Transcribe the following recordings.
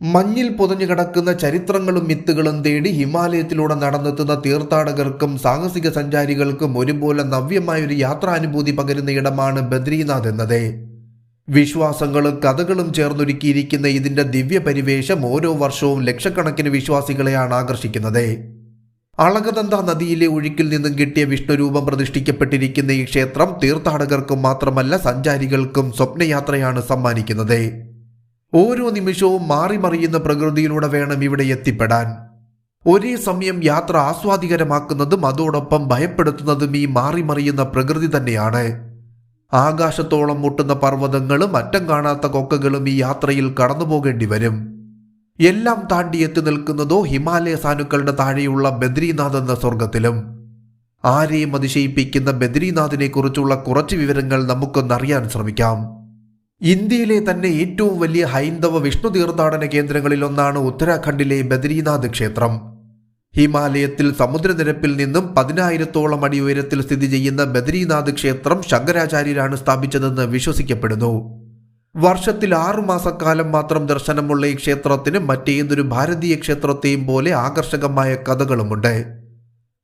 മഞ്ഞിൽ പൊതിഞ്ഞു കിടക്കുന്ന ചരിത്രങ്ങളും മിത്തുകളും തേടി ഹിമാലയത്തിലൂടെ നടന്നെത്തുന്ന തീർത്ഥാടകർക്കും സാഹസിക സഞ്ചാരികൾക്കും ഒരുപോലെ നവ്യമായ ഒരു യാത്രാനുഭൂതി പകരുന്ന ഇടമാണ് ബദ്രീനാഥ് എന്നത്. വിശ്വാസങ്ങളും കഥകളും ചേർന്നൊരുക്കിയിരിക്കുന്ന ഇതിന്റെ ദിവ്യ പരിവേഷം ഓരോ വർഷവും ലക്ഷക്കണക്കിന് വിശ്വാസികളെയാണ് ആകർഷിക്കുന്നത്. അളകനന്ദ നദിയിലെ ഒഴുക്കിൽ നിന്നും കിട്ടിയ വിഷ്ണുരൂപം പ്രതിഷ്ഠിക്കപ്പെട്ടിരിക്കുന്ന ഈ ക്ഷേത്രം തീർത്ഥാടകർക്കും മാത്രമല്ല സഞ്ചാരികൾക്കും സ്വപ്നയാത്രയാണ് സമ്മാനിക്കുന്നത്. ഓരോ നിമിഷവും മാറി മറിയുന്ന പ്രകൃതിയിലൂടെ വേണം ഇവിടെ എത്തിപ്പെടാൻ. ഒരേ സമയം യാത്ര ആസ്വാദികരമാക്കുന്നതും അതോടൊപ്പം ഭയപ്പെടുത്തുന്നതും ഈ മാറി മറിയുന്ന പ്രകൃതി തന്നെയാണ്. ആകാശത്തോളം മുട്ടുന്ന പർവതങ്ങളും അറ്റം കാണാത്ത കൊക്കകളും ഈ യാത്രയിൽ കടന്നു പോകേണ്ടി വരും. എല്ലാം താണ്ടി എത്തി നിൽക്കുന്നതോ ഹിമാലയ സാനുക്കളുടെ താഴെയുള്ള ബദ്രീനാഥ് എന്ന സ്വർഗത്തിലും ആരെയും അതിശയിപ്പിക്കുന്ന ബദ്രീനാഥിനെ കുറിച്ചുള്ള കുറച്ച് വിവരങ്ങൾ നമുക്കൊന്നറിയാൻ ശ്രമിക്കാം. ഇന്ത്യയിലെ തന്നെ ഏറ്റവും വലിയ ഹൈന്ദവ വിഷ്ണു തീർത്ഥാടന കേന്ദ്രങ്ങളിലൊന്നാണ് ഉത്തരാഖണ്ഡിലെ ബദ്രീനാഥ് ക്ഷേത്രം. ഹിമാലയത്തിൽ സമുദ്രനിരപ്പിൽ നിന്നും പതിനായിരത്തോളം അടി ഉയരത്തിൽ സ്ഥിതി ചെയ്യുന്ന ബദ്രീനാഥ് ക്ഷേത്രം ശങ്കരാചാര്യരാണ് സ്ഥാപിച്ചതെന്ന് വിശ്വസിക്കപ്പെടുന്നു. വർഷത്തിൽ ആറു മാസക്കാലം മാത്രം ദർശനമുള്ള ഈ ക്ഷേത്രത്തിന് മറ്റേതൊരു ഭാരതീയ ക്ഷേത്രത്തെയും പോലെ ആകർഷകമായ കഥകളുമുണ്ട്.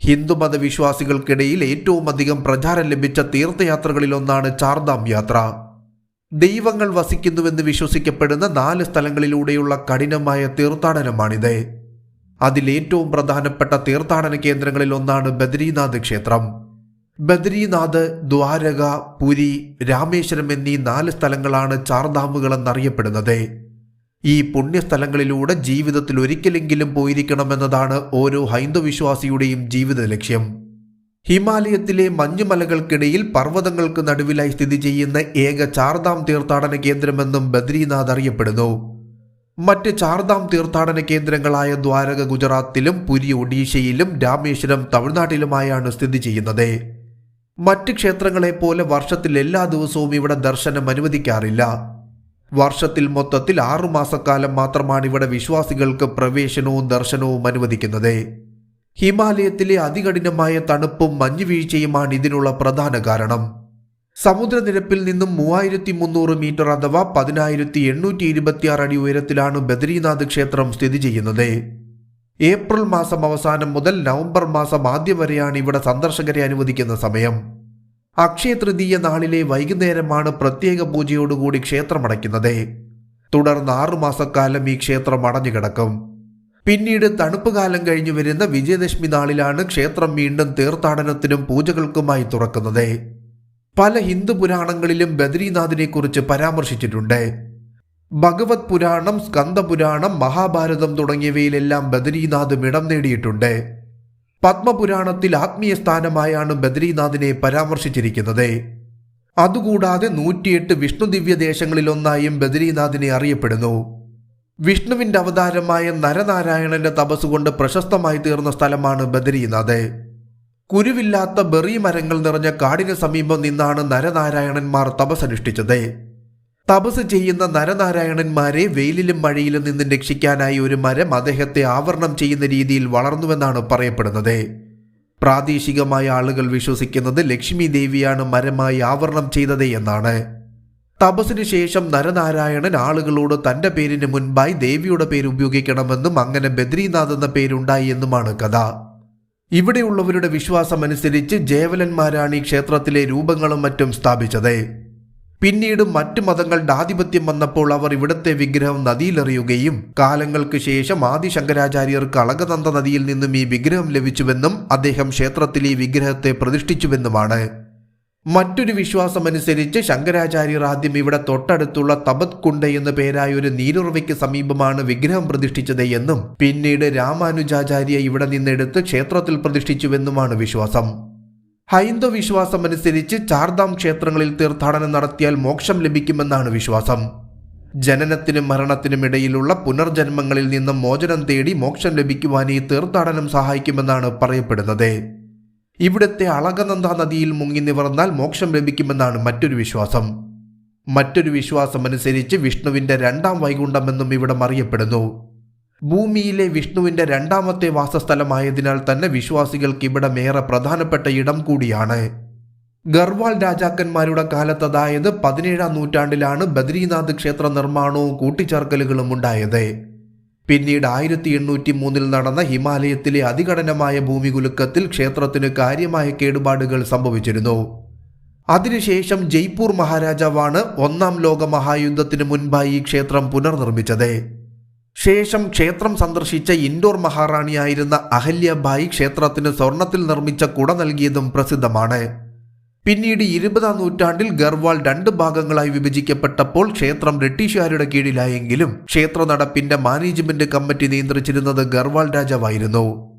ഹിന്ദുമത വിശ്വാസികൾക്കിടയിൽ ഏറ്റവും അധികം പ്രചാരം ലഭിച്ച തീർത്ഥയാത്രകളിലൊന്നാണ് ചാർധാം യാത്ര. ദൈവങ്ങൾ വസിക്കുന്നുവെന്ന് വിശ്വസിക്കപ്പെടുന്ന നാല് സ്ഥലങ്ങളിലൂടെയുള്ള കഠിനമായ തീർത്ഥാടനമാണിത്. അതിലേറ്റവും പ്രധാനപ്പെട്ട തീർത്ഥാടന കേന്ദ്രങ്ങളിൽ ഒന്നാണ് ബദ്രീനാഥ് ക്ഷേത്രം. ബദ്രീനാഥ് ദ്വാരക പുരി രാമേശ്വരം എന്നീ നാല് സ്ഥലങ്ങളാണ് ചാർധാമുകൾ എന്നറിയപ്പെടുന്നത് ഈ പുണ്യസ്ഥലങ്ങളിലൂടെ ജീവിതത്തിൽ ഒരിക്കലെങ്കിലും പോയിരിക്കണമെന്നതാണ് ഓരോ ഹൈന്ദവ വിശ്വാസിയുടെയും ജീവിത ലക്ഷ്യം. ഹിമാലയത്തിലെ മഞ്ഞുമലകൾക്കിടയിൽ പർവതങ്ങൾക്ക് നടുവിലായി സ്ഥിതി ചെയ്യുന്ന ഏക ചാർധാം തീർത്ഥാടന കേന്ദ്രമെന്നും ബദ്രീനാഥ് അറിയപ്പെടുന്നു. മറ്റ് ചാർധാം തീർത്ഥാടന കേന്ദ്രങ്ങളായ ദ്വാരക ഗുജറാത്തിലും പുരി ഒഡീഷയിലും രാമേശ്വരം തമിഴ്നാട്ടിലുമായാണ് സ്ഥിതി ചെയ്യുന്നത്. മറ്റ് ക്ഷേത്രങ്ങളെപ്പോലെ വർഷത്തിൽ എല്ലാ ദിവസവും ഇവിടെ ദർശനം അനുവദിക്കാറില്ല. വർഷത്തിൽ മൊത്തത്തിൽ ആറുമാസക്കാലം മാത്രമാണ് ഇവിടെ വിശ്വാസികൾക്ക് പ്രവേശനവും ദർശനവും അനുവദിക്കുന്നത്. ഹിമാലയത്തിലെ അതികഠിനമായ തണുപ്പും മഞ്ഞുവീഴ്ചയുമാണ് ഇതിനുള്ള പ്രധാന കാരണം. സമുദ്രനിരപ്പിൽ നിന്നും മൂവായിരത്തി മുന്നൂറ് മീറ്റർ അഥവാ പതിനായിരത്തി എണ്ണൂറ്റി ഇരുപത്തിയാറ് അടി ഉയരത്തിലാണ് ബദരീനാഥ് ക്ഷേത്രം സ്ഥിതി ചെയ്യുന്നത്. ഏപ്രിൽ മാസം അവസാനം മുതൽ നവംബർ മാസം ആദ്യം വരെയാണ് ഇവിടെ സന്ദർശകരെ അനുവദിക്കുന്ന സമയം. അക്ഷയ തൃതീയ നാളിലെ വൈകുന്നേരമാണ് പ്രത്യേക പൂജയോടുകൂടി ക്ഷേത്രമടയ്ക്കുന്നത്. തുടർന്ന് ആറുമാസക്കാലം ഈ ക്ഷേത്രം അടഞ്ഞുകിടക്കും. പിന്നീട് തണുപ്പ് കാലം കഴിഞ്ഞു വരുന്ന വിജയദശമി നാളിലാണ് ക്ഷേത്രം വീണ്ടും തീർത്ഥാടനത്തിനും പൂജകൾക്കുമായി തുറക്കുന്നത്. പല ഹിന്ദു പുരാണങ്ങളിലും ബദ്രീനാഥിനെ കുറിച്ച് പരാമർശിച്ചിട്ടുണ്ട്. ഭഗവത് പുരാണം സ്കന്ദപുരാണം മഹാഭാരതം തുടങ്ങിയവയിലെല്ലാം ബദ്രീനാഥും ഇടം നേടിയിട്ടുണ്ട്. പത്മപുരാണത്തിൽ ആത്മീയ സ്ഥാനമായാണ് ബദ്രീനാഥിനെ പരാമർശിച്ചിരിക്കുന്നത്. അതുകൂടാതെ നൂറ്റിയെട്ട് വിഷ്ണു ദിവ്യദേശങ്ങളിലൊന്നായും ബദ്രീനാഥിനെ അറിയപ്പെടുന്നു. വിഷ്ണുവിന്റെ അവതാരമായ നരനാരായണന്റെ തപസ്സുകൊണ്ട് പ്രശസ്തമായി തീർന്ന സ്ഥലമാണ് ബദരീനാഥ്. കുരുവില്ലാത്ത ബെറി മരങ്ങൾ നിറഞ്ഞ കാടിന് സമീപം നിന്നാണ് നരനാരായണന്മാർ തപസ്സനുഷ്ഠിച്ചത്. തപസ് ചെയ്യുന്ന നരനാരായണന്മാരെ വെയിലിലും മഴയിലും നിന്നും രക്ഷിക്കാനായി ഒരു മരം അദ്ദേഹത്തെ ആവരണം ചെയ്യുന്ന രീതിയിൽ വളർന്നുവെന്നാണ് പറയപ്പെടുന്നത്. പ്രാദേശികമായ ആളുകൾ വിശ്വസിക്കുന്നത് ലക്ഷ്മി ദേവിയാണ് മരമായി ആവരണം ചെയ്തത് എന്നാണ്. തപസ്സിന് ശേഷം നരനാരായണൻ ആളുകളോട് തന്റെ പേരിന് മുൻപായി ദേവിയുടെ പേര് ഉപയോഗിക്കണമെന്നും അങ്ങനെ ബദ്രീനാഥ് എന്ന പേരുണ്ടായി എന്നുമാണ് കഥ. ഇവിടെയുള്ളവരുടെ വിശ്വാസമനുസരിച്ച് ജേവലന്മാരാണ് ഈ ക്ഷേത്രത്തിലെ രൂപങ്ങളും മറ്റും സ്ഥാപിച്ചത്. പിന്നീട് മറ്റു മതങ്ങളുടെ ആധിപത്യം വന്നപ്പോൾ അവർ ഇവിടത്തെ വിഗ്രഹം നദിയിലെറിയുകയും കാലങ്ങൾക്ക് ശേഷം ആദി ശങ്കരാചാര്യർക്ക് അളകനന്ദ നദിയിൽ നിന്നും ഈ വിഗ്രഹം ലഭിച്ചുവെന്നും അദ്ദേഹം ക്ഷേത്രത്തിൽ ഈ വിഗ്രഹത്തെ പ്രതിഷ്ഠിച്ചുവെന്നുമാണ്. മറ്റൊരു വിശ്വാസമനുസരിച്ച് ശങ്കരാചാര്യർ ആദ്യം ഇവിടെ തൊട്ടടുത്തുള്ള തപത് കുണ്ട എന്ന പേരായ ഒരു നീരുറവയ്ക്ക് സമീപമാണ് വിഗ്രഹം പ്രതിഷ്ഠിച്ചത് എന്നും പിന്നീട് രാമാനുജാചാര്യ ഇവിടെ നിന്നെടുത്ത് ക്ഷേത്രത്തിൽ പ്രതിഷ്ഠിച്ചുവെന്നുമാണ് വിശ്വാസം. ഹൈന്ദവ വിശ്വാസമനുസരിച്ച് ചാർധാം ക്ഷേത്രങ്ങളിൽ തീർത്ഥാടനം നടത്തിയാൽ മോക്ഷം ലഭിക്കുമെന്നാണ് വിശ്വാസം. ജനനത്തിനും മരണത്തിനും ഇടയിലുള്ള പുനർജന്മങ്ങളിൽ നിന്നും മോചനം തേടി മോക്ഷം ലഭിക്കുവാൻ ഈ തീർത്ഥാടനം സഹായിക്കുമെന്നാണ് പറയപ്പെടുന്നത്. ഇവിടുത്തെ അളകനന്ദ നദിയിൽ മുങ്ങി നിവർന്നാൽ മോക്ഷം ലഭിക്കുമെന്നാണ് മറ്റൊരു വിശ്വാസം. മറ്റൊരു വിശ്വാസം അനുസരിച്ച് വിഷ്ണുവിന്റെ രണ്ടാം വൈകുണ്ഠമെന്നും ഇവിടം അറിയപ്പെടുന്നു. ഭൂമിയിലെ വിഷ്ണുവിന്റെ രണ്ടാമത്തെ വാസസ്ഥലമായതിനാൽ തന്നെ വിശ്വാസികൾക്ക് ഇവിടം ഏറെ പ്രധാനപ്പെട്ട ഇടം കൂടിയാണ്. ഗർവാൾ രാജാക്കന്മാരുടെ കാലത്ത് അതായത് പതിനേഴാം നൂറ്റാണ്ടിലാണ് ബദ്രീനാഥ് ക്ഷേത്ര നിർമ്മാണവും കൂട്ടിച്ചേർക്കലുകളും ഉണ്ടായത്. പിന്നീട് ആയിരത്തി എണ്ണൂറ്റി മൂന്നിൽ നടന്ന ഹിമാലയത്തിലെ അതികഠിനമായ ഭൂമികുലുക്കത്തിൽ ക്ഷേത്രത്തിന് കാര്യമായ കേടുപാടുകൾ സംഭവിച്ചിരുന്നു. അതിനുശേഷം ജയ്പൂർ മഹാരാജാവാണ് ഒന്നാം ലോക മഹായുദ്ധത്തിന് മുൻപായി ഈ ക്ഷേത്രം പുനർനിർമ്മിച്ചത്. ശേഷം ക്ഷേത്രം സന്ദർശിച്ച ഇൻഡോർ മഹാറാണിയായിരുന്ന അഹല്യബായി ക്ഷേത്രത്തിന് സ്വർണത്തിൽ നിർമ്മിച്ച കുട നൽകിയതും പ്രസിദ്ധമാണ്. പിന്നീട് ഇരുപതാം നൂറ്റാണ്ടിൽ ഗർവാൾ രണ്ട് ഭാഗങ്ങളായി വിഭജിക്കപ്പെട്ടപ്പോൾ ക്ഷേത്രം ബ്രിട്ടീഷുകാരുടെ കീഴിലായെങ്കിലും ക്ഷേത്ര നടപ്പിന്റെ മാനേജ്മെന്റ് കമ്മിറ്റി നിയന്ത്രിച്ചിരുന്നത് ഗർവാൾ രാജാവായിരുന്നു.